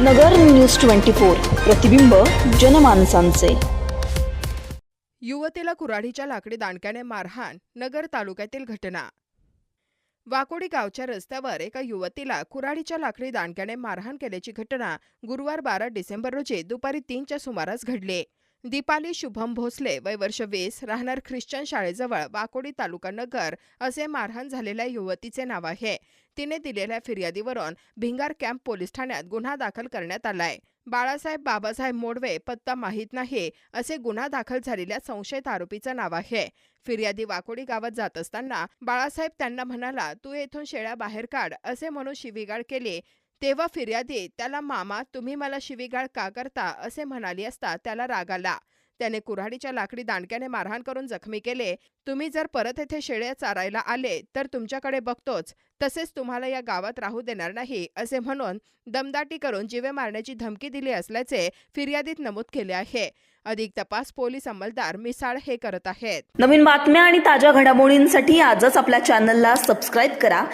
नगर news twenty four प्रतिबिंब जनमानसांचे. युवतीला कुऱ्हाडीच्या लाकडी दांडक्याने मारहाण नगर तालुक्यातील घटना. वाकोडी गावच्या रस्त्यावर एका युवतीला कुऱ्हाडीच्या लाकडी दांडक्याने मारहाण केल्याची घटना गुरुवार बारा डिसेंबर रोजी दुपारी तीनच्या सुमारास घडली. दीपाली शुभम भोसले वय वर्ष वीस राहणार ख्रिश्चन शाळेजवळ वाकोडी तालुका नगर असे मारहाण झालेल्या युवतीचे नाव आहे. तिने दिलेल्या फिर्यादीवरून भिंगार कॅम्प पोलीस ठाण्यात गुन्हा दाखल करण्यात आलाय. बाळासाहेब बाबासाहेब मोडवे पत्ता माहीत नाही असे गुन्हा दाखल झालेल्या संशयित आरोपीचं नाव आहे. फिर्यादी वाकोडी गावात जात असताना बाळासाहेब त्यांना म्हणाला तू येथून शेळ्या बाहेर काढ असे म्हणून शिवीगाळ केली. तेव्हा फिर्यादी त्याला मामा तुम्ही मला शिवीगाळ का करता असे म्हणाली असता त्याला राग आला. त्याने कुऱ्हाडीच्या लाकडी दांडक्याने मारहाण करून जखमी केले. तुम्ही जर परत येथे शेळ्या चारायला आले तर तुमच्याकडे बघतोच. तसेच तुम्हाला या गावात राहू देणार नाही असे म्हणून दमदाटी करून जीवे मारण्याची धमकी दिली असल्याचे फिर्यादीत नमूद केले आहे. अधिक तपास पोलीस अंमलदार मिसाळ हे करत आहेत. नवीन बातम्या आणि ताज्या घडामोडींसाठी आजच आपल्या चॅनलला सबस्क्राईब करा.